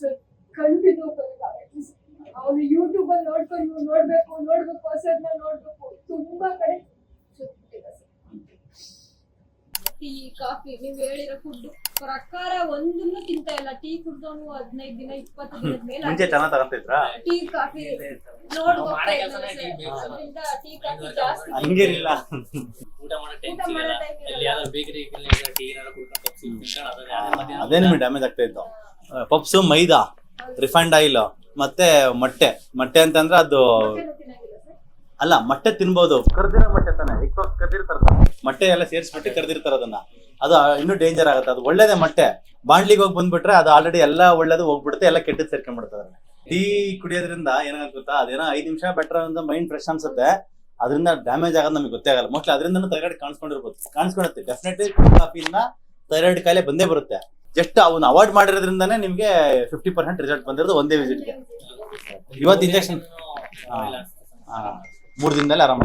Sir ಖಂಡಿತ ಅವ್ರು YouTube ಅಲ್ಲಿ ನೋಡ್ಕೊಂಡು ನೋಡ್ಬೇಕು ನೋಡ್ಬೇಕು ಹೊಸದ್ನ ನೋಡ್ಬೇಕು ತುಂಬಾ ಕಡೆ ಟೀ ಕಾಫಿ ನೀವ್ ಹೇಳಿರೋ ಫುಡ್ ಪ್ರಕಾರ ಒಂದನ್ನು ತಿಂತ ಇಲ್ಲ. ಟೀ ಕುಡ್ದವನು ಹದಿನೈದು ದಿನ ಇಪ್ಪತ್ತು ದಿನದ ಮೇಲೆ ಚೆನ್ನಾಗಿ ತಗೊಂತಿದ್ರಾ? ಟೀ ಕಾಫಿ ನೋಡ್ ಹೋಗ್ತಾ ಇದ್ದಾರೆ ಸರ್. ಅದ್ರಿಂದ ಟೀ ಕಾಫಿ ಜಾಸ್ತಿ ಹಂಗೇನಿಲ್ಲ. ಊಟ ಮಾಡೋ ಟೈಮ್ ಸಿಗಲ್ಲ. ಎಲ್ಲಿ ಇರಲ್ಲ. ಯಾವ್ದಾದ್ರು ಬೇಕರಿ ಟೀ ಏನಾದ್ರು ಕುಡ್ಕೊಂಡು ಪಪ್ಸ್ ತಿನ್ಕೊಂಡು ಅದೇ ಅದೇ ಮಧ್ಯಾಹ್ನ. ಅದೇ ನಿಮಗೆ ಡ್ಯಾಮೇಜ್ ಆಗ್ತಾ ಇತ್ತು ಪಪ್ಸು ಮೈದಾ ರಿಫೈಂಡ್ ಆಯಿಲ್ ಮತ್ತೆ ಮೊಟ್ಟೆ. ಮೊಟ್ಟೆ ಅಂತಂದ್ರೆ ಅದು ಅಲ್ಲ ಮೊಟ್ಟೆ ತಿನ್ಬೋದು. ಕರ್ದಿರೋ ಮೊಟ್ಟೆ ತಾನೆ? ಕರ್ದಿರ್ತಾರ ಮೊಟ್ಟೆ ಎಲ್ಲ ಸೇರಿಸ್ಬಿಟ್ಟು ಕರ್ದಿರ್ತಾರ ಅದನ್ನ. ಅದು ಇನ್ನೂ ಡೇಂಜರ್ ಆಗುತ್ತೆ. ಅದು ಒಳ್ಳೇದೇ ಮೊಟ್ಟೆ. ಬಾಂಡ್ಲಿಗೆ ಹೋಗಿ ಬಂದ್ಬಿಟ್ರೆ ಅದು ಆಲ್ರೆಡಿ ಎಲ್ಲ ಒಳ್ಳೇದು ಹೋಗ್ಬಿಡುತ್ತೆ ಎಲ್ಲ ಕೆಟ್ಟದ್ದು ಸೇರ್ಕೊಂಡ್ಬಿಡ್ತಾರೆ ಟೀ ಕುಡಿಯೋದ್ರಿಂದ ಏನಾಗುತ್ತೆ ಗೊತ್ತಾ? ಅದೇನೋ ಐದು ನಿಮಿಷ ಬೆಟರ್ ಅಂತ ಮೈಂಡ್ ಫ್ರೆಶ್ ಅನ್ಸುತ್ತೆ. ಅದರಿಂದ ಡ್ಯಾಮೇಜ್ ಆಗೋದು ನಮಗೆ ಗೊತ್ತೇ ಆಗಲ್ಲ. ಮೋಸ್ಟ್ಲಿ ಅದರಿಂದ ಥೈರಾಯ್ಡ್ ಕಾಣಿಸ್ಕೊಂಡಿರ್ಬೋದು. ಕಾಣಿಸ್ಕೊಂಡಿರುತ್ತೆ ಡೆಫಿನೆಟ್ಲಿ ಕಾಫಿಯಿಂದ ಥೈರಾಯ್ಡ್ ಕಾಯಿಲೆ ಬಂದೇ ಬರುತ್ತೆ. ಜಸ್ಟ್ ಅವನ್ನ ಅವಾರ್ಡ್ ಮಾಡಿರೋದ್ರಿಂದಾನೇ ನಿಮಗೆ ಫಿಫ್ಟಿ ಪರ್ಸೆಂಟ್ ರಿಸಲ್ಟ್ ಬಂದಿರೋದು ಒಂದೇ ವಿಸಿಟ್ಗೆ ಇವತ್ತು ಇಂಜೆಕ್ಷನ್ ಮೂರು ದಿನದಲ್ಲಿ ಆರಾಮ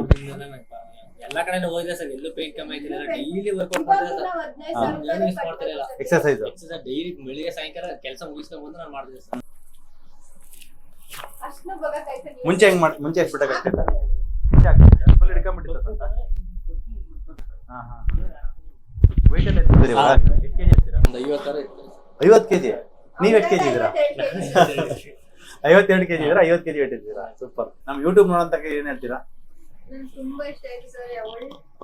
ಎಲ್ಲಾ ಕಡೆ ಹೋಗಿದೆ ಸರ್ ಎಲ್ಲೂ ಪೇನ್ ಕಮ್ಮಿ ಆಯ್ತಿಲ್ಲ. ಡೈಲಿ ವರ್ಕೌಟ್ ಮಾಡ್ತಾರೆ. Exercise sir. ಡೈಲಿ ಬೆಳಿಗ್ಗೆ ಸಾಯಂಕಾಲ ಕೆಲಸ ಮುಗಿಸ್ಕೊಂಡು ಬಂದು ನಾನು ಮಾಡ್ತಿದ್ದೆ ಸರ್. ಮುಂಚೆ ಹೆಂಗ್ ಮಾಡ್ ಮುಂಚೆ ಎಷ್ಟು ಬಿಟ್ಟಾಗ ಮುಂಚೆ ಆಗ್ತಿತ್ತು. ಫುಲ್ ಹಿಡ್ಕೊಂಡ್ಬಿಟ್ಟಿತ್ತು. ಹಾ ಹಾ. ವೆಯ್ಟ್ ಎಲ್ಲ ಒಂದು ಐವತ್ತಾರು ಇತ್ತು. ಐವತ್ತು ಕೆಜಿ? ನೀವ್ ಎಷ್ಟು ಕೆಜಿ ಇದ್ದೀರಾ? ಐವತ್ತೆರಡು ಕೆಜಿ ಇದ್ದೀರಾ? ಐವತ್ತು ಕೆಜಿ ವೇಟ್ ಇದ್ದೀರಾ ಸೂಪರ್. ನಮ್ ಯೂಟ್ಯೂಬ್ ನೋಡಂತ ಏನ್ ಹೇಳ್ತೀರಾ? ತುಂಬಾ ಇಷ್ಟ ಆಯ್ತು ಸರ್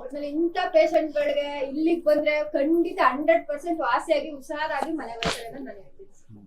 ಒಳ್ಳೆ ಇಂಥ ಪೇಷಂಟ್ ಗಳಿಗೆ ಇಲ್ಲಿಗೆ ಬಂದ್ರೆ ಖಂಡಿತ ಹಂಡ್ರೆಡ್ ಪರ್ಸೆಂಟ್ ವಾಸಿಯಾಗಿ ಹುಷಾರಾಗಿ ಮನೆಗೆ ಬರ್ತಾರೆ ಅಂತ ನಾನು ಹೇಳ್ತೀನಿ.